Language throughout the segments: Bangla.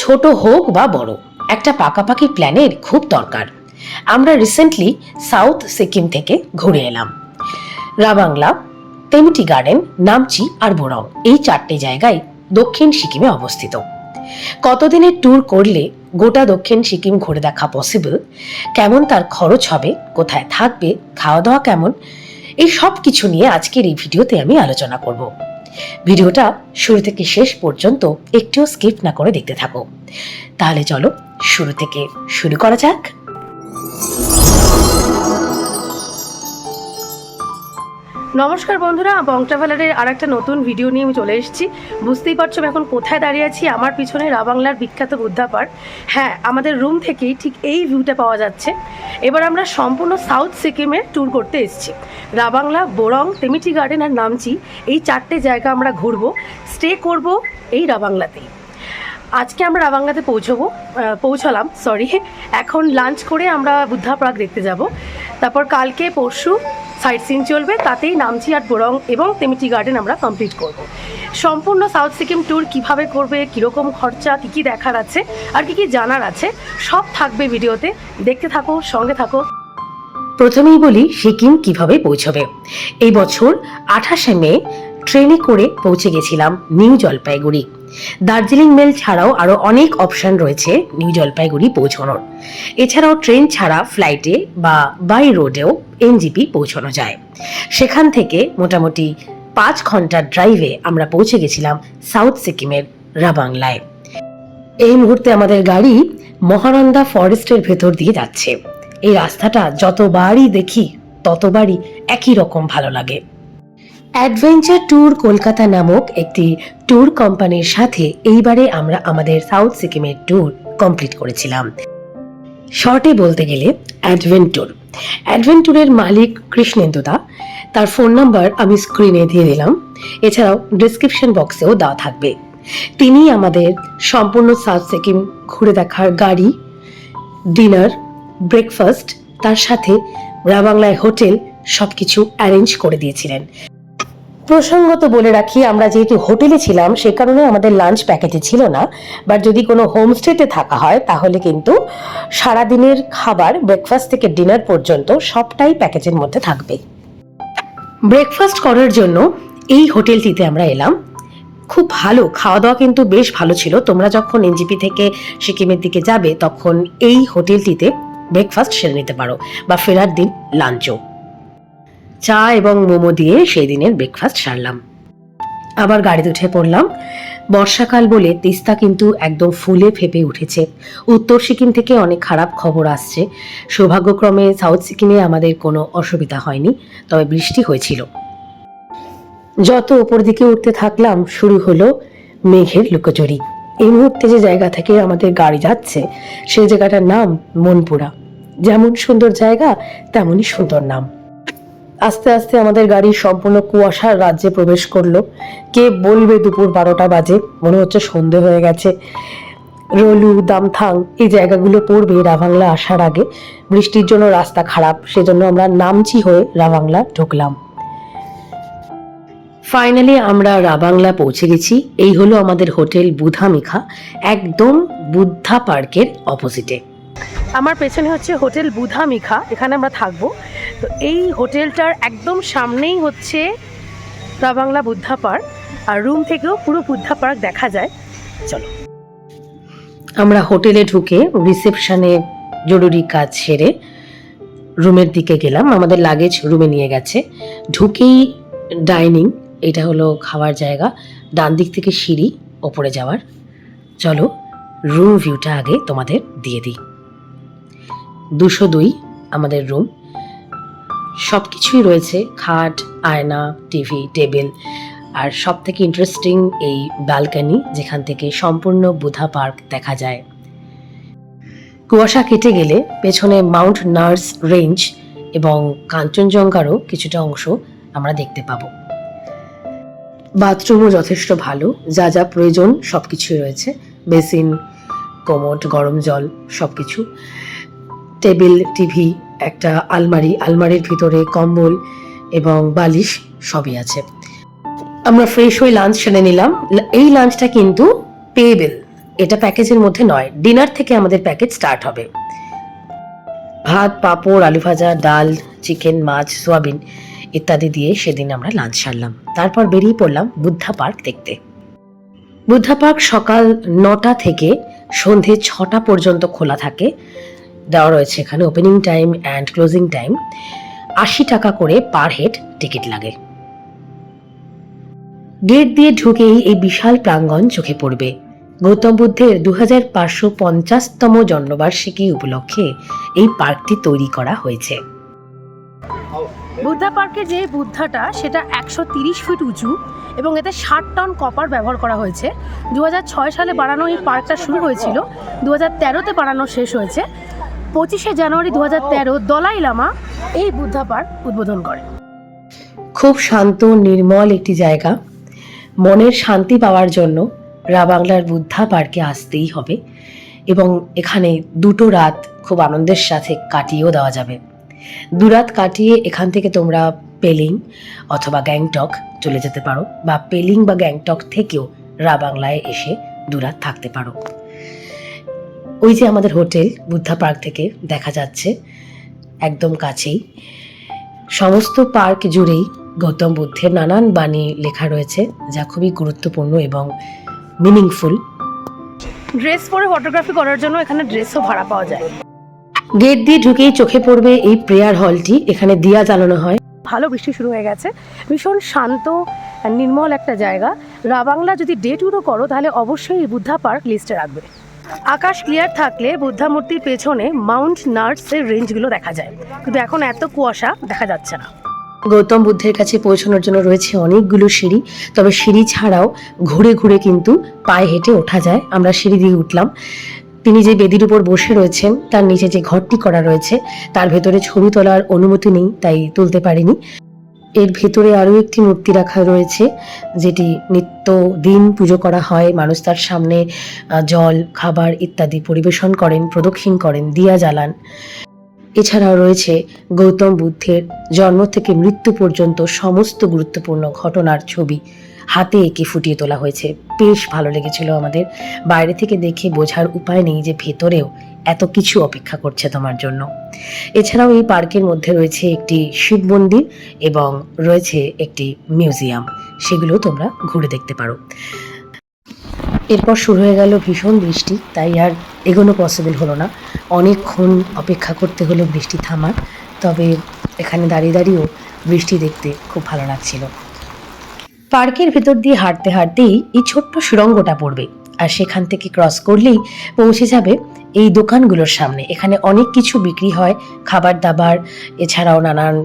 ছোট হোক বা বড়, একটা পাকাপাকি প্ল্যানের খুব দরকার। আমরা রিসেন্টলি সাউথ সিকিম থেকে ঘুরে এলাম। রাবাংলা, তেমিটি গার্ডেন, নামচি আর বোরং এই চারটে জায়গায় দক্ষিণ সিকিমে অবস্থিত। কতদিনের ট্যুর করলে গোটা দক্ষিণ সিকিম ঘুরে দেখা পসিবল কেমন তার খরচ হবে? কোথায় থাকবে? খাওয়া দাওয়া কেমন? এই সব কিছু নিয়ে আজকের এই ভিডিওতে আমি আলোচনা করব। ভিডিওটা শুরু থেকে শেষ পর্যন্ত একটিও স্কিপ না করে দেখতে থাকো। তাহলে চলো শুরু থেকে শুরু করা যাক। নমস্কার বন্ধুরা বং ট্রাভেলারের আর একটা নতুন ভিডিও নিয়ে আমি চলে এসেছি। বুঝতেই পারছ এখন কোথায় দাঁড়িয়ে আছি? আমার পিছনে রাবাংলার বিখ্যাত বুদ্ধা পার্ক। হ্যাঁ আমাদের রুম থেকেই ঠিক এই ভিউটা পাওয়া যাচ্ছে। এবার আমরা সম্পূর্ণ সাউথ সিকিমের ট্যুর করতে এসেছি। রাবাংলা বোরং, তেমিটি গার্ডেন আর নামচি, এই চারটে জায়গা আমরা ঘুরবো। স্টে করব এই রাবাংলাতেই আজকে আমরা রাবাংলাতে পৌঁছবো পৌঁছালাম সরি এখন লাঞ্চ করে আমরা বুদ্ধা পার্ক দেখতে যাব। তারপর কালকে, পরশু সাইট সিন চলবে, তাতেই নামচি আর বোরং এবং তেমিটি গার্ডেন আমরা কমপ্লিট করব। সম্পূর্ণ সাউথ সিকিম ট্যুর কীভাবে করবে, কীরকম খরচা, কী কী দেখার আছে, আর কী কী জানার আছে, সব থাকবে ভিডিওতে। দেখতে থাকো, সঙ্গে থাকো। প্রথমেই বলি, সিকিম কীভাবে পৌঁছবে। এই বছর আঠাশে মে, ট্রেনে করে পৌঁছে গেছিলাম নিউ জলপাইগুড়ি। দার্জিলিং মেল ছাড়াও আরও অনেক অপশন রয়েছে নিউ জলপাইগুড়ি পৌঁছানোর। এছাড়াও ট্রেন ছাড়া ফ্লাইটে বা বাই রোডেও এনজিপি পৌঁছানো যায়। সেখান থেকে মোটামুটি পাঁচ ঘণ্টার ড্রাইভে আমরা পৌঁছে গেছিলাম সাউথ সিকিমের রাবাংলায়। এই মুহূর্তে আমাদের গাড়ি মহানন্দা ফরেস্টের ভেতর দিয়ে যাচ্ছে। এই রাস্তাটা যতবারই দেখি, ততবারই একই রকম ভালো লাগে। অ্যাডভেঞ্চার ট্যুর কলকাতা নামক একটি ট্যুর কোম্পানির সাথে এইবারে আমরা আমাদের সাউথ সিকিমের ট্যুর কমপ্লিট করেছিলাম। শর্টে বলতে গেলে অ্যাডভেন্টুর। অ্যাডভেন্টুরের মালিক কৃষ্ণেন্দুদা তার ফোন নাম্বার আমি স্ক্রিনে দিয়ে দিলাম। এছাড়াও ডিসক্রিপশন বক্সেও দেওয়া থাকবে। তিনি আমাদের সম্পূর্ণ সাউথ সিকিম ঘুরে দেখার গাড়ি, ডিনার, ব্রেকফাস্ট, তার সাথে রাবাংলায় হোটেল সবকিছু অ্যারেঞ্জ করে দিয়েছিলেন। প্রসঙ্গত বলে রাখি, আমরা যেহেতু হোটেলে ছিলাম, সে কারণে আমাদের লাঞ্চ প্যাকেটে ছিল না। বাট যদি কোনো হোমস্টেতে থাকা হয়, তাহলে কিন্তু সারাদিনের খাবার ব্রেকফাস্ট থেকে ডিনার পর্যন্ত সবটাই প্যাকেজের মধ্যে থাকবে। ব্রেকফাস্ট করার জন্য এই হোটেলটিতে আমরা এলাম। খুব ভালো খাওয়া দাওয়া কিন্তু বেশ ভালো ছিল। তোমরা যখন এনজিপি থেকে সিকিমের দিকে যাবে, তখন এই হোটেলটিতে ব্রেকফাস্ট সেরে নিতে পারো বা ফেরার দিন লাঞ্চও চা এবং মোমো দিয়ে সেই দিনের ব্রেকফাস্ট সারলাম। আবার গাড়িতে উঠে পড়লাম। বর্ষাকাল বলে তিস্তা কিন্তু একদম ফুলে ফেপে উঠেছে। উত্তর সিকিম থেকে অনেক খারাপ খবর আসছে। সৌভাগ্যক্রমে সাউথ সিকিমে আমাদের কোনো অসুবিধা হয়নি, তবে বৃষ্টি হয়েছিল। যত ওপর দিকে উঠতে থাকলাম, শুরু হলো মেঘের লুকোচুরি। এই মুহূর্তে যে জায়গা থেকে আমাদের গাড়ি যাচ্ছে, সেই জায়গাটার নাম মনপুরা। যেমন সুন্দর জায়গা, তেমনই সুন্দর নাম। আস্তে আস্তে আমাদের গাড়ি সম্পূর্ণ কুয়াশার রাজ্যে প্রবেশ করল। কে বলবে দুপুর বারোটা বাজে? মনে হচ্ছে সন্ধে হয়ে গেছে। রলু, দামথাং, এই জায়গাগুলো পড়বে রাভাংলা আসার আগে। বৃষ্টির জন্য রাস্তা খারাপ, সেজন্য আমরা নামচি হয়ে রাভাংলা ঢুকলাম। ফাইনালি আমরা রাবাংলা পৌঁছে গেছি। এই হলো আমাদের হোটেল বুধামিখা, একদম বুদ্ধা পার্কের অপোজিটে। আমার পেছনে হচ্ছে হোটেল বুধা মিখা এখানে আমরা থাকব। তো এই হোটেলটার একদম সামনেই হচ্ছে তা বাংলা বুদ্ধা পার্ক, আর রুম থেকেও পুরো বুদ্ধা পার্ক দেখা যায়। চলো। আমরা হোটেলে ঢুকে রিসেপশনে জরুরি কাজ সেরে রুমের দিকে গেলাম। আমাদের লাগেজ রুমে নিয়ে গেছে। ঢুকেই ডাইনিং, এটা হলো খাওয়ার জায়গা। ডান দিক থেকে সিঁড়ি, ওপরে যাওয়ার। চলো, রুম ভিউটা আগে তোমাদের দিয়ে দিই। দুশো দুই, আমাদের রুম সব কিছুই রয়েছে, খাট, আয়না টিভি টেবিল আর সব থেকে ইন্টারেস্টিং এই ব্যালকানি যেখান থেকে সম্পূর্ণ বুধা পার্ক দেখা যায়। কুয়াশা কেটে গেলে পেছনে মাউন্ট নার্স রেঞ্জ এবং কাঞ্চনজঙ্ঘারও কিছুটা অংশ আমরা দেখতে পাবো। বাথরুমও যথেষ্ট ভালো, যা যা প্রয়োজন সব কিছুই রয়েছে। বেসিন, কোমট, গরম জল সব কিছু টেবিল, টিভি, একটা আলমারি, আলমারির ভিতরে কম্বল এবং বালিশ সবই আছে। আমরা ফ্রেশ হয়ে লাঞ্চ সেরে নিলাম। এই লাঞ্চটা কিন্তু পেয়েবেল এটা প্যাকেজের মধ্যে নয়। ডিনার থেকে আমাদের প্যাকেজ স্টার্ট হবে। ভাত, পাঁপড়, আলু ভাজা, ডাল চিকেন মাছ, সোয়াবিন ইত্যাদি দিয়ে সেদিন আমরা লাঞ্চ সারলাম। তারপর বেরিয়ে পড়লাম বুদ্ধা পার্ক দেখতে। বুদ্ধা পার্ক সকাল নটা থেকে সন্ধে ছটা পর্যন্ত খোলা থাকে। দেওয়া রয়েছে এখানে opening time and closing time আশি টাকা করে পার হেড টিকিট লাগে। গেট দিয়ে ঢুকেই এই বিশাল প্রাঙ্গণ চোখে পড়বে। গৌতম বুদ্ধের দু হাজার পাঁচশো পঞ্চাশতম জন্মবার্ষিকী উপলক্ষে এই পার্কটি তৈরি করা হয়েছে। বুদ্ধা পার্কে যে বুদ্ধাটা, সেটা একশো তিরিশ ফিট উঁচু এবং এতে ষাট টন কপার ব্যবহার করা হয়েছে। দু সালে বানানো এই পার্কটা শুরু হয়েছিল। দু হাজার তেরোতে বানানো শেষ হয়েছে। পঁচিশে জানুয়ারি দু হাজার তেরো দলাই লামা এই বুদ্ধা পার্ক উদ্বোধন করে। খুব শান্ত নির্মল একটি জায়গা। মনের শান্তি পাওয়ার জন্য রাবাংলার বুদ্ধা পার্কে আসতেই হবে এবং এখানে দুটো রাত খুব আনন্দের সাথে কাটিয়েও দেওয়া যাবে। দু রাত কাটিয়ে এখান থেকে তোমরা পেলিং অথবা গ্যাংটক চলে যেতে পারো বা পেলিং বা গ্যাংটক থেকেও রাবাংলায় এসে দু রাত থাকতে পারো। ওই যে আমাদের হোটেল বুদ্ধা পার্ক থেকে দেখা যাচ্ছে একদম কাছেই। সমস্ত পার্ক জুড়েই গৌতম বুদ্ধের নানান বাণী লেখা রয়েছে যা খুবই গুরুত্বপূর্ণ এবং মিনিংফুল ড্রেস পরে ফটোগ্রাফি করার জন্য এখানে ড্রেসও ভাড়া পাওয়া যায়। গেট দিয়ে ঢুকেই চোখে পড়বে এই প্রেয়ার হলটি এখানে দিয়া জ্বালানো হয়। ভালো বৃষ্টি শুরু হয়ে গেছে। ভীষণ শান্ত নির্মল একটা জায়গা। রাবাংলা যদি ডে ট্যুরও করো তাহলে অবশ্যই এই বুদ্ধা পার্ক লিস্টে রাখবে। আকাশ ক্লিয়ার থাকলে বুদ্ধা মূর্তির পেছনে মাউন্ট নার্স নার্সের রেঞ্জগুলো দেখা যায়। কিন্তু এখন এত কুয়াশা দেখা যাচ্ছে না। গৌতম বুদ্ধের কাছে পৌঁছানোর জন্য রয়েছে অনেকগুলো সিঁড়ি। তবে সিঁড়ি ছাড়াও ঘুরে ঘুরে কিন্তু পায়ে হেঁটে ওঠা যায়। আমরা সিঁড়ি দিয়ে উঠলাম। তিনি যে বেদির উপর বসে রয়েছেন, তার নিচে যে ঘরটি করা রয়েছে, তার ভেতরে ছবি তোলার অনুমতি নেই, তাই তুলতে পারিনি। এর ভেতরে আরও একটি মূর্তি রাখা রয়েছে, যেটি নিত্য দিন পুজো করা হয়। মানুষ তার সামনে জল, খাবার ইত্যাদি পরিবেশন করেন, প্রদক্ষিণ করেন, দিয়া জ্বালান। এছাড়াও রয়েছে গৌতম বুদ্ধের জন্ম থেকে মৃত্যু পর্যন্ত সমস্ত গুরুত্বপূর্ণ ঘটনার ছবি। হাতে এঁকে ফুটিয়ে তোলা হয়েছে। বেশ ভালো লেগেছিল আমাদের। বাইরে থেকে দেখে বোঝার উপায় নেই যে ভেতরেও এত কিছু অপেক্ষা করছে তোমার জন্য। এছাড়াও এই পার্কের মধ্যে রয়েছে একটি শিব মন্দির এবং রয়েছে একটি মিউজিয়াম। সেগুলো তোমরা ঘুরে দেখতে পারো। এরপর শুরু হয়ে গেল ভীষণ বৃষ্টি, তাই আর এগোনো পসিবল হলো না। অনেকক্ষণ অপেক্ষা করতে হলো বৃষ্টি থামার, তবে এখানে দাঁড়িয়ে দাঁড়িয়েও বৃষ্টি দেখতে খুব ভালো লাগছিল। পার্কের ভেতর দিয়ে হাঁটতে হাঁটতেই এই ছোট্ট সুড়ঙ্গটা পড়বে। আর সেখান থেকে ক্রস করলেই পৌঁছে যাবে এই দোকানগুলোর সামনে। এখানে অনেক কিছু বিক্রি হয়, খাবার দাবার, এছাড়াও নানান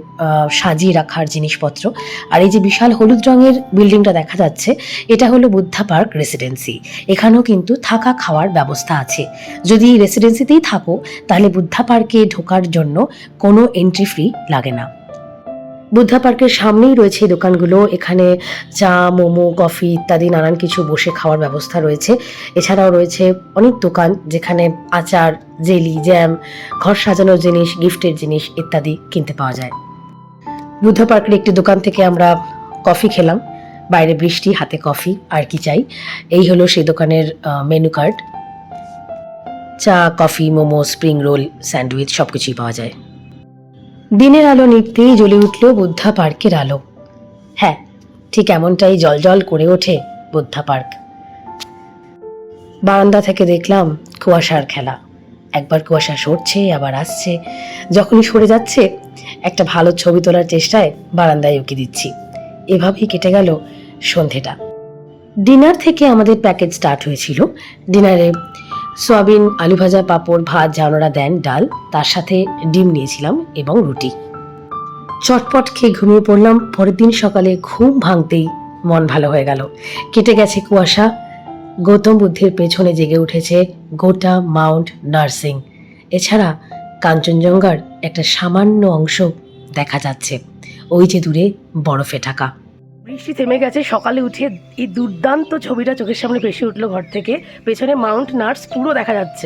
সাজিয়ে রাখার জিনিসপত্র। আর এই যে বিশাল হলুদ রঙের বিল্ডিংটা দেখা যাচ্ছে, এটা হলো বুদ্ধা পার্ক রেসিডেন্সি। এখানেও কিন্তু থাকা খাওয়ার ব্যবস্থা আছে। যদি রেসিডেন্সিতেই থাকো, তাহলে বুদ্ধা পার্কে ঢোকার জন্য কোনো এন্ট্রি ফি লাগে না। বুদ্ধা পার্কের সামনেই রয়েছে এই দোকানগুলো। এখানে চা, মোমো, কফি ইত্যাদি নানান কিছু বসে খাওয়ার ব্যবস্থা রয়েছে। এছাড়াও রয়েছে অনেক দোকান যেখানে আচার, জেলি, জ্যাম, ঘর সাজানোর জিনিস, গিফটের জিনিস ইত্যাদি কিনতে পাওয়া যায়। বুদ্ধা পার্কের একটি দোকান থেকে আমরা কফি খেলাম। বাইরে বৃষ্টি, হাতে কফি, আর কি চাই। এই হলো সেই দোকানের মেনু কার্ড চা, coffee, momo spring roll sandwich সব কিছুই পাওয়া যায়। দিনের আলো নিত্যেই জ্বলে উঠল বুদ্ধা পার্কের আলো। হ্যাঁ ঠিক এমনটাই জলজল করে ওঠে বুদ্ধা পার্ক। বারান্দা থেকে দেখলাম কুয়াশার খেলা। একবার কুয়াশা সরছে, আবার আসছে। যখনই সরে যাচ্ছে, একটা ভালো ছবি তোলার চেষ্টায় বারান্দায় উকি দিচ্ছি। এভাবেই কেটে গেল সন্ধেটা। ডিনার থেকে আমাদের প্যাকেজ স্টার্ট হয়েছিল। ডিনারে সয়াবিন, আলু ভাজা, পাঁপড়, ভাত যা দেন, ডাল, তার সাথে ডিম নিয়েছিলাম এবং রুটি। চটপট খেয়ে ঘুমিয়ে পড়লাম, পরের দিন সকালে ঘুম ভাঙতেই মন ভালো হয়ে গেল। কেটে গেছে কুয়াশা, গৌতম বুদ্ধের পেছনে জেগে উঠেছে গোটা মাউন্ট নার্সিং। এছাড়া কাঞ্চনজঙ্ঘার একটা সামান্য অংশ দেখা যাচ্ছে, ওই যে দূরে বরফে ঢাকা। বৃষ্টি থেমে গেছে, সকালে উঠে এই দুর্দান্ত ছবিটা চোখের সামনে ভেসে উঠল ঘর থেকে। পেছনে মাউন্ট নার্স পুরো দেখা যাচ্ছে।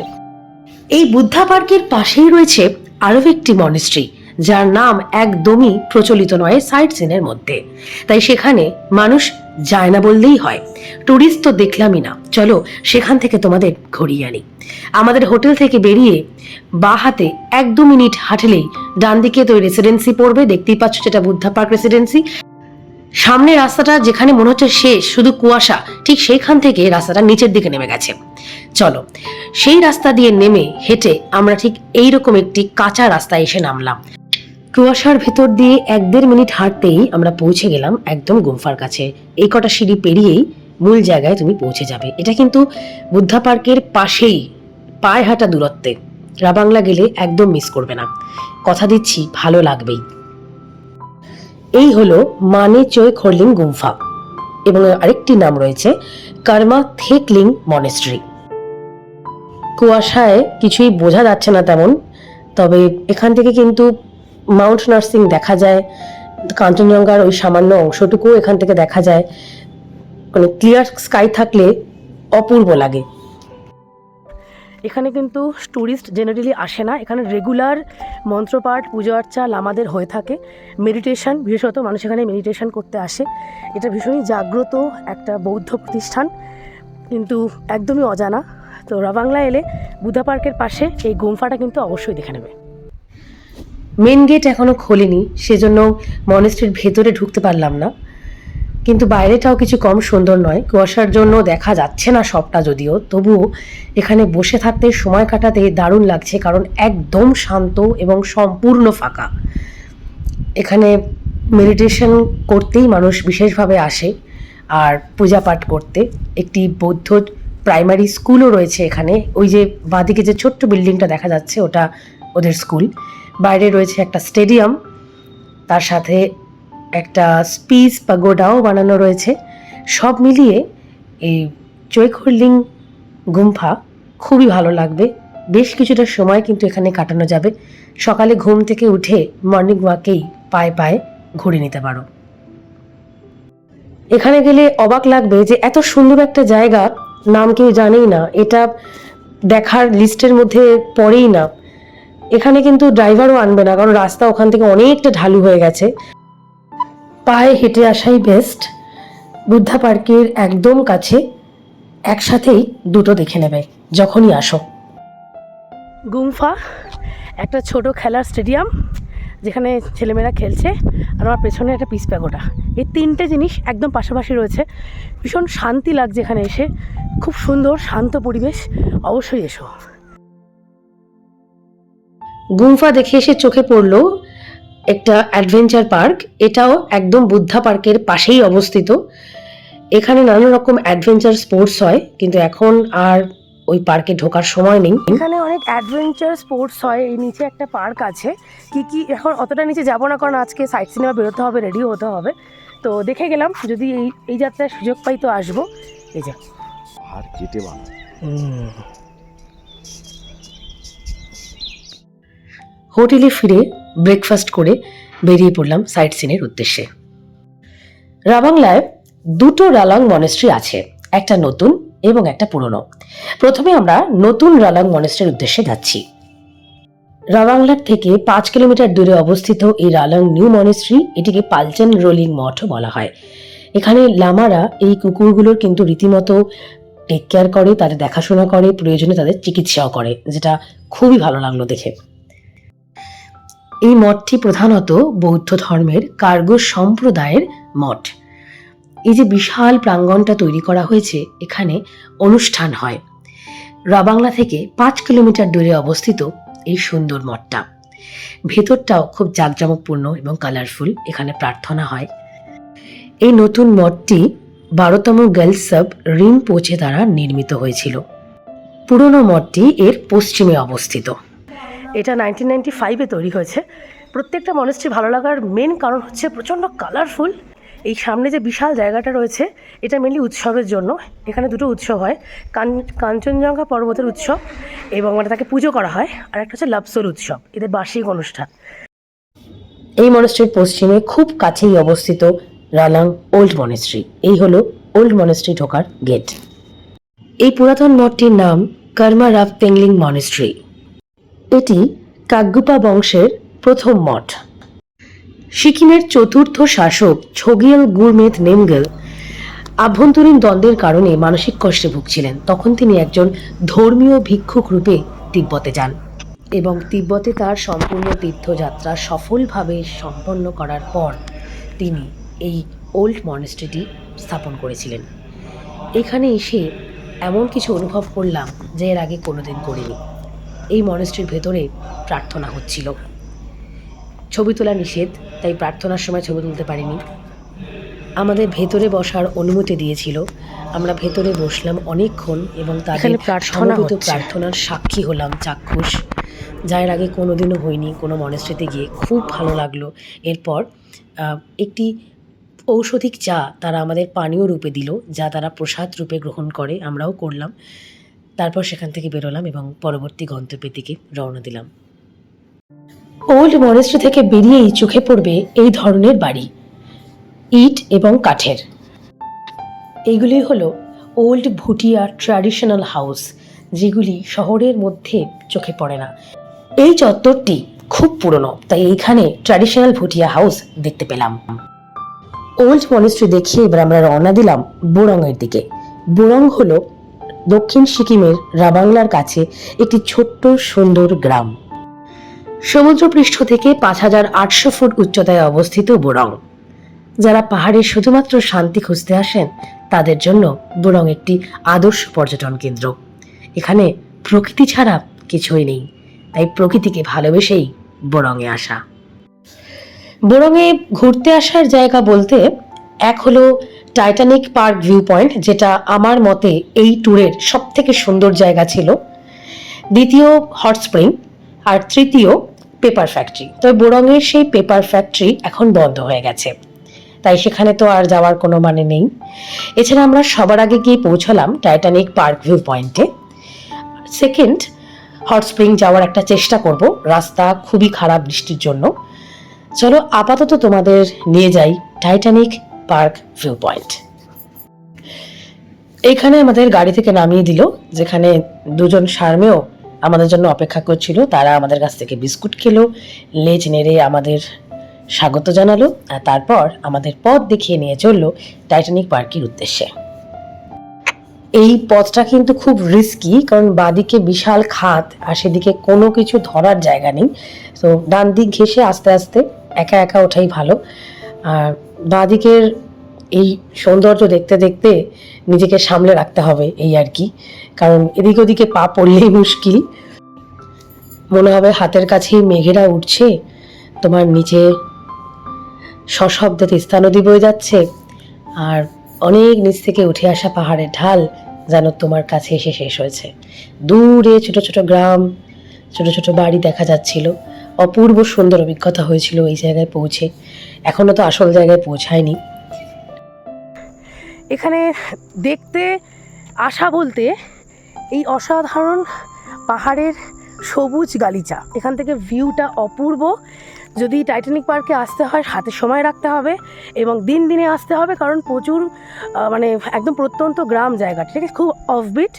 এই বুদ্ধা পার্কের পাশেই রয়েছে আরও একটি মনেস্ট্রি, যার নাম একদমই প্রচলিত নয় সাইট সিনের মধ্যে। তাই সেখানে মানুষ যায় না বললেই হয়। ট্যুরিস্ট তো দেখলামই না। চলো, সেখান থেকে তোমাদের ঘুরিয়ে আনি। আমাদের হোটেল থেকে বেরিয়ে বা হাতে এক দু মিনিট হাঁটলেই ডান দিকে তো রেসিডেন্সি পড়বে। দেখতেই পাচ্ছ যেটা বুদ্ধা পার্ক রেসিডেন্সি সামনে রাস্তাটা যেখানে মনে হচ্ছে শেষ, শুধু কুয়াশা, ঠিক সেইখান থেকে রাস্তাটা নিচের দিকে নেমে গেছে। চলো, সেই রাস্তা দিয়ে নেমে হেঁটে আমরা ঠিক এইরকম একটি কাঁচা রাস্তায় এসে নামলাম। কুয়াশার ভেতর দিয়ে এক দেড় মিনিট হাঁটতেই আমরা পৌঁছে গেলাম একদম গুম্ফার কাছে। এই কটা সিঁড়ি পেরিয়েই মূল জায়গায় তুমি পৌঁছে যাবে। এটা কিন্তু বুদ্ধা পার্কের পাশেই, পায়ে হাঁটা দূরত্বে। রাবাংলা গেলে একদম মিস করবে না। কথা দিচ্ছি, ভালো লাগবেই। এই হলো মানে চৈ খরলিং গুম্ফা। এবং আরেকটি নাম রয়েছে কর্মা থেকলিং মনেস্ট্রি। কুয়াশায় কিছুই বোঝা যাচ্ছে না তেমন, তবে এখান থেকে কিন্তু মাউন্ট নার্সিং দেখা যায়, কাঞ্চনজঙ্ঘার ওই সামান্য অংশটুকুও এখান থেকে দেখা যায়। মানে ক্লিয়ার স্কাই থাকলে অপূর্ব লাগে। এখানে কিন্তু ট্যুরিস্ট জেনারেলি আসে না। এখানে রেগুলার মন্ত্রপাঠ, পুজো আর্চা লামাদের হয়ে থাকে। মেডিটেশন বিশেষত মানুষ এখানে মেডিটেশন করতে আসে। এটা ভীষণই জাগ্রত একটা বৌদ্ধ প্রতিষ্ঠান। কিন্তু একদমই অজানা। তো রাবাংলা এলে বুদ্ধা পার্কের পাশে এই গুম্ফাটা কিন্তু অবশ্যই দেখে নেবে। মেন গেট এখনও খোলেনি, সেজন্য মনেস্ট্রির ভেতরে ঢুকতে পারলাম না। কিন্তু বাইরেটাও কিছু কম সুন্দর নয়। কুয়াশার জন্য দেখা যাচ্ছে না সবটা যদিও। তবুও এখানে বসে থাকতে সময় কাটাতে দারুণ লাগছে কারণ একদম শান্ত এবং সম্পূর্ণ ফাঁকা। এখানে মেডিটেশন করতেই মানুষ বিশেষভাবে আসে আর পূজা পাঠ করতে। একটি বৌদ্ধ প্রাইমারি স্কুলও রয়েছে এখানে। ওই যে বাঁদিকে যে ছোট্ট বিল্ডিংটা দেখা যাচ্ছে ওটা ওদের স্কুল। বাইরে রয়েছে একটা স্টেডিয়াম। তার সাথে একটা স্পিস পাগোডাও বানানো রয়েছে। সব মিলিয়ে এই চৈখরলিং গুম্ফা খুবই ভালো লাগবে। বেশ কিছুটা সময় কিন্তু এখানে কাটানো যাবে। সকালে ঘুম থেকে উঠে মর্নিং ওয়াকেই পায়ে পায়ে ঘুরে নিতে পারো। এখানে গেলে অবাক লাগবে যে এত সুন্দর একটা জায়গা, নাম কেউ জানেই না। এটা দেখার লিস্টের মধ্যে পড়েই না। এখানে কিন্তু ড্রাইভারও আনবে না, কারণ রাস্তা ওখান থেকে অনেকটা ঢালু হয়ে গেছে। পায়ে হেঁটে আসাই বেস্ট বুদ্ধা পার্কের একদম কাছে একসাথেই দুটো দেখে নেবে যখনই আসো। গুম্ফা একটা ছোট খেলার স্টেডিয়াম যেখানে ছেলেমেয়েরা খেলছে আর আমার পেছনে একটা পিস প্যাগোটা এই তিনটে জিনিস একদম পাশাপাশি রয়েছে। ভীষণ শান্তি লাগছে এখানে এসে। খুব সুন্দর শান্ত পরিবেশ। অবশ্যই এসো। গুম্ফা দেখে এসে চোখে পড়ল একটা অ্যাডভেঞ্চার পার্ক। এটাও একদম বুদ্ধা পার্কের পাশেই অবস্থিত। এখানে নানা রকম অ্যাডভেঞ্চার স্পোর্টস হয় কিন্তু এখন আর ওই পার্কে ঢোকার সময় নেই। এখানে অনেক অ্যাডভেঞ্চার স্পোর্টস হয় এই নিচে একটা পার্ক আছে। কি কি এখন অতটা নিচে যাব না কারণ আজকে সাইট সিনেমা বেরোতে হবে রেডি হতে হবে। তো দেখে গেলাম যদি এই এই যাত্রায় সুযোগ পাই তো আসব। এই যে। আর কেটে হোটেলে ফিরে ব্রেকফাস্ট করে বেরিয়ে পড়লাম সাইট সিনের উদ্দেশ্যে। রাবাংলায় দুটো রালাং মনেস্ট্রি আছে, একটা নতুন এবং একটা পুরনো। প্রথমে আমরা নতুন রালাং মনেস্ট্রির উদ্দেশ্যে যাচ্ছি। রাবাংলার থেকে পাঁচ কিলোমিটার দূরে অবস্থিত এই রালাং নিউ মনেস্ট্রি এটিকে পালচেন রোলিং মঠও বলা হয়। এখানে লামারা এই কুকুরগুলোর কিন্তু রীতিমতো টেক কেয়ার করে, তাদের দেখাশোনা করে, প্রয়োজনে তাদের চিকিৎসাও করে, যেটা খুবই ভালো লাগল দেখে। এই মঠটি প্রধানত বৌদ্ধ ধর্মের কার্গো সম্প্রদায়ের মঠ। এই যে বিশাল প্রাঙ্গণটা তৈরি করা হয়েছে, এখানে অনুষ্ঠান হয়। রাবাংলা থেকে পাঁচ কিলোমিটার দূরে অবস্থিত এই সুন্দর মঠটা। ভেতরটাও খুব জাঁকজমকপূর্ণ এবং কালারফুল এখানে প্রার্থনা হয়। এই নতুন মঠটি বারোতম গার্লস সাব রিম পোচে দ্বারা নির্মিত হয়েছিল। পুরনো মঠটি এর পশ্চিমে অবস্থিত। এটা নাইনটিন নাইনটি ফাইভে তৈরি হয়েছে। প্রত্যেকটা মনেস্ট্রি ভালো লাগার মেন কারণ হচ্ছে প্রচণ্ড কালারফুল এই সামনে যে বিশাল জায়গাটা রয়েছে, এটা মেনলি উৎসবের জন্য। এখানে দুটো উৎসব হয়, কান, কাঞ্চনজঙ্ঘা পর্বতের উৎসব এবং মানে তাকে পুজো করা হয়। আর একটা হচ্ছে লাপসোর উৎসব, এদের বার্ষিক অনুষ্ঠান। এই মনেস্ট্রির পশ্চিমে খুব কাছেই অবস্থিত রালাং ওল্ড মনেস্ট্রি এই হলো ওল্ড মনেস্ট্রি ঢোকার গেট এই পুরাতন মঠটির নাম কর্মা রাফ পেংলিং মনেস্ট্রি এটি কাগ্গুপা বংশের প্রথম মঠ। সিকিমের চতুর্থ শাসক ছগিয়েল গুরমেদ নেমগেল আভ্যন্তরীণ দ্বন্দ্বের কারণে মানসিক কষ্টে ভুগছিলেন। তখন তিনি একজন ধর্মীয় ভিক্ষুক রূপে তিব্বতে যান এবং তিব্বতে তার সম্পূর্ণ তীর্থযাত্রা সফলভাবে সম্পন্ন করার পর তিনি এই ওল্ড মনেস্ট্রিটি স্থাপন করেছিলেন। এখানে এসে এমন কিছু অনুভব করলাম যে এর আগে কোনোদিন করিনি। এই মনেস্ট্রির ভেতরে প্রার্থনা হচ্ছিল। ছবি তোলা নিষেধ তাই প্রার্থনার সময় ছবি তুলতে পারিনি। আমাদের ভেতরে বসার অনুমতি দিয়েছিল। আমরা ভেতরে বসলাম অনেকক্ষণ এবং তাদের প্রার্থনা প্রার্থনার সাক্ষী হলাম চাক্ষুষ। যার আগে কোনোদিনও হয়নি কোনো মনেস্ট্রিতে গিয়ে। খুব ভালো লাগল। এরপর একটি ঔষধিক চা তারা আমাদের পানীয় রূপে দিল যা তারা প্রসাদ রূপে গ্রহণ করে আমরাও করলাম। তারপর সেখান থেকে বেরোলাম এবং পরবর্তী গন্তব্যের দিকে রওনা দিলাম। ওল্ড মনেস্ট্রি থেকে বেরিয়েই চোখে পড়বে এই ধরনের বাড়ি, ইট এবং কাঠের। এইগুলি হলো ওল্ড ভুটিয়া ট্র্যাডিশনাল হাউস, যেগুলি শহরের মধ্যে চোখে পড়ে না। এই চত্বরটি খুব পুরনো, তাই এইখানে ট্র্যাডিশনাল ভুটিয়া হাউস দেখতে পেলাম। ওল্ড মনেস্ট্রি দেখিয়ে এবার আমরা রওনা দিলাম বোরংয়ের দিকে। বোরং হলো দক্ষিণ সিকিমের রাবাংলার কাছে একটি ছোট্ট সুন্দর গ্রাম। সমুদ্রপৃষ্ঠ থেকে পাঁচ হাজার আটশো ফুট উচ্চতায় অবস্থিত বোরং। যারা পাহাড়ে শুধুমাত্র শান্তি খুঁজতে আসেন, তাদের জন্য বোরং একটি আদর্শ পর্যটন কেন্দ্র। এখানে প্রকৃতি ছাড়া কিছুই নেই, তাই প্রকৃতিকে ভালোবেসেই বোরংয়ে আসা। বোরংয়ে ঘুরতে আসার জায়গা বলতে এক হলো টাইটানিক পার্ক ভিউ পয়েন্ট যেটা আমার মতে এই ট্যুরের সব থেকে সুন্দর জায়গা ছিল। দ্বিতীয় হট স্প্রিং আর তৃতীয় পেপার ফ্যাক্টরি তবে বোরংয়ের সেই পেপার ফ্যাক্টরি এখন বন্ধ হয়ে গেছে। তাই সেখানে তো আর যাওয়ার কোনো মানে নেই। এছাড়া আমরা সবার আগে গিয়ে পৌঁছালাম টাইটানিক পার্ক ভিউ পয়েন্টে সেকেন্ড হট স্প্রিং যাওয়ার একটা চেষ্টা করব, রাস্তা খুবই খারাপ বৃষ্টির জন্য। চলো আপাতত তোমাদের নিয়ে যাই টাইটানিক পার্ক ভিউ পয়েন্ট এখানে আমাদের গাড়ি থেকে নামিয়ে দিল, যেখানে দুজন সার্মেও আমাদের জন্য অপেক্ষা করছিল। তারা আমাদের কাছ থেকে বিস্কুট খেলো, লেজ নেড়ে আমাদের স্বাগত জানালো, আর তারপর আমাদের পথ দেখিয়ে নিয়ে চলল টাইটানিক পার্কের উদ্দেশ্যে। এই পথটা কিন্তু খুব রিস্কি কারণ বাদিকে বিশাল খাত, আর সেদিকে কোনো কিছু ধরার জায়গা নেই। তো ডান দিক ঘেসে আস্তে আস্তে একা একা ওঠাই ভালো। আর বাদিকের এই সৌন্দর্য দেখতে দেখতে নিজেকে সামলে রাখতে হবে এই আর কি। কারণ এদিক ওদিকে পা পড়লেই মুশকিল। মনে হবে হাতের কাছেই মেঘেরা উঠছে তোমার নিচে সশব্দে তিস্তা নদী বয়ে যাচ্ছে, আর অনেক নিচ থেকে উঠে আসা পাহাড়ের ঢাল যেন তোমার কাছে এসে শেষ হয়েছে। দূরে ছোট ছোট গ্রাম, ছোট ছোট বাড়ি দেখা যাচ্ছিল। অপূর্ব সুন্দর অভিজ্ঞতা হয়েছিল এই জায়গায় পৌঁছে। এখনও তো আসল জায়গায় পৌঁছায়নি। এখানে দেখতে আসা বলতে এই অসাধারণ পাহাড়ের সবুজ গালিচা। এখান থেকে ভিউটা অপূর্ব। যদি টাইটানিক পার্কে আসতে হয় হাতে সময় রাখতে হবে এবং দিন দিনে আসতে হবে কারণ প্রচুর মানে একদম প্রত্যন্ত গ্রাম জায়গা ঠিক আছে? খুব অফবিট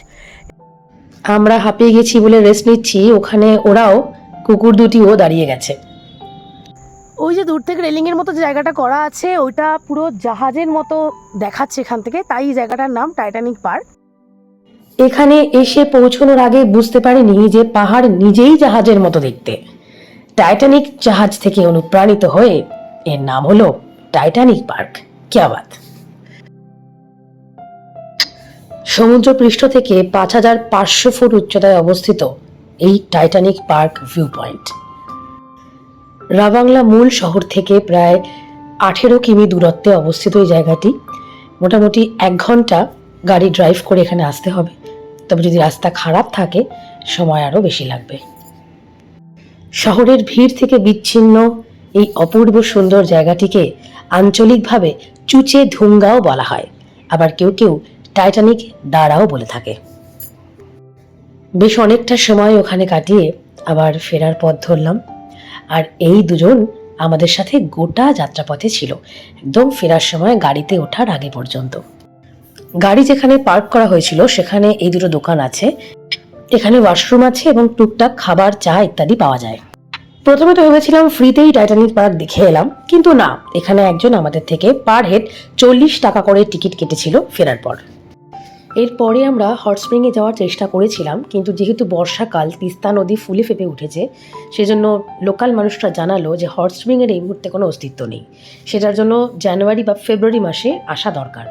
আমরা হাঁপিয়ে গেছি বলে রেস্ট নিচ্ছি। ওখানে ওরাও কুকুর দুটিও দাঁড়িয়ে গেছে। ওই যে দূর থেকে রেলিংয়ের মতো জায়গাটা করা আছে ওইটা পুরো জাহাজের মতো দেখাচ্ছে এখান থেকে তাই জায়গাটার নাম টাইটানিক পার্ক। এখানে এসে পৌঁছানোর আগে বুঝতে পারিনি যে পাহাড় নিজেই জাহাজের মতো দেখতে। টাইটানিক জাহাজ থেকে অনুপ্রাণিত হয়ে এর নাম হলো টাইটানিক পার্ক। ক্যাবাত সমুদ্র পৃষ্ঠ থেকে পাঁচ হাজার পাঁচশো ফুট উচ্চতায় অবস্থিত এই Titanic park view point Ravangla মূল শহর থেকে প্রায় আঠেরো কিমি দূরত্বে অবস্থিত এই জায়গাটি। মোটামুটি এক ঘণ্টা গাড়ি ড্রাইভ করে এখানে আসতে হবে। তবে যদি রাস্তা খারাপ থাকে, সময় আরও বেশি লাগবে। শহরের ভিড় থেকে বিচ্ছিন্ন এই অপূর্ব সুন্দর জায়গাটিকে আঞ্চলিকভাবে চুচে ধুঙ্গাও বলা হয়। আবার কেউ কেউ টাইটানিক দাঁড়াও বলে থাকে। বেশ অনেকটা সময় ওখানে কাটিয়ে আবার ফেরার পথ ধরলাম। আর এই দুজন আমাদের সাথে গোটা যাত্রাপথে ছিল। একদম ফেরার সময় গাড়িতে ওঠার আগে পর্যন্ত। গাড়ি যেখানে পার্ক করা হয়েছিল, সেখানে এই দুটো দোকান আছে। এখানে ওয়াশরুম আছে এবং টুকটাক খাবার, চা ইত্যাদি পাওয়া যায়। প্রথমে তো ভেবেছিলাম ফ্রিতেই টাইটানিক পার্ক দেখে এলাম, কিন্তু না, এখানে একজন আমাদের থেকে পার হেড চল্লিশ টাকা করে টিকিট কেটেছিল ফেরার পর। এরপরে আমরা হট স্প্রিংয়ে যাওয়ার চেষ্টা করেছিলাম, কিন্তু যেহেতু বর্ষাকাল, তিস্তা নদী ফুলে ফেঁপে উঠেছে, সেজন্য লোকাল মানুষরা জানালো যে হট স্প্রিংয়ের এই মুহূর্তে কোনো অস্তিত্ব নেই। সেটার জন্য জানুয়ারি বা ফেব্রুয়ারি মাসে আসা দরকার।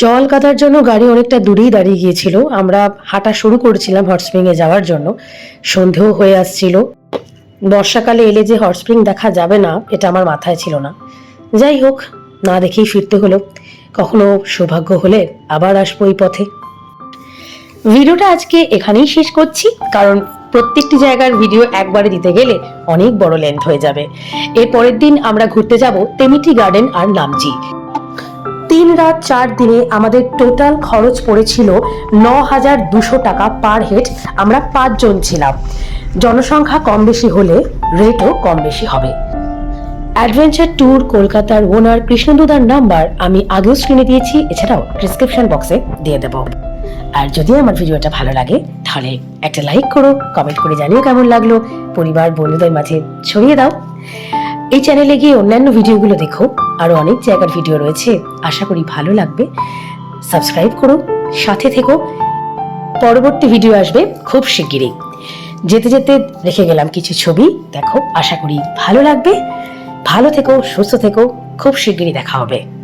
জল কাটার জন্য গাড়ি অনেকটা দূরেই দাঁড়িয়ে গিয়েছিল। আমরা হাঁটা শুরু করেছিলাম হট স্প্রিংয়ে যাওয়ার জন্য। সন্ধেও হয়ে আসছিল। বর্ষাকালে এলে যে হট স্প্রিং দেখা যাবে না, এটা আমার মাথায় ছিল না। যাই হোক, না দেখেই ফিরতে হলো। কখনো সৌভাগ্য হলে আবার আসব এই পথে। ভিডিওটা আজকে এখানেই শেষ করছি, কারণ প্রত্যেকটি জায়গার ভিডিও একবারে দিতে গেলে অনেক বড় লেন্থ হয়ে যাবে। এর পরের দিন আমরা ঘুরতে যাব তেমিটি গার্ডেন আর নামচি তিন রাত চার দিনে আমাদের টোটাল খরচ পড়েছিল ন হাজার দুশো টাকা পার হেড আমরা পাঁচজন ছিলাম। জনসংখ্যা কম বেশি হলে রেটও কম বেশি হবে। অ্যাডভেঞ্চার ট্যুর কলকাতার ওনার কৃষ্ণদুদার নাম্বার আমি আগেও স্ক্রিনে দিয়েছি, এছাড়াও ডিসক্রিপশন বক্সে দিয়ে দেব। আর যদি আমার ভিডিওটা ভালো লাগে, তাহলে একটা লাইক করো কমেন্ট করে জানিও কেমন লাগল, পরিবার, বন্ধুদের মাঝে ছড়িয়ে দাও। এই চ্যানেলে গিয়ে অন্যান্য ভিডিওগুলো দেখো আরও অনেক জায়গার ভিডিও রয়েছে, আশা করি ভালো লাগবে। সাবস্ক্রাইব করো, সাথে থেকো। পরবর্তী ভিডিও আসবে খুব শিগগিরই। যেতে যেতে রেখে গেলাম কিছু ছবি, দেখো, আশা করি ভালো লাগবে। ভালো থেকো সুস্থ থেকো খুব শিগগিরই দেখা হবে।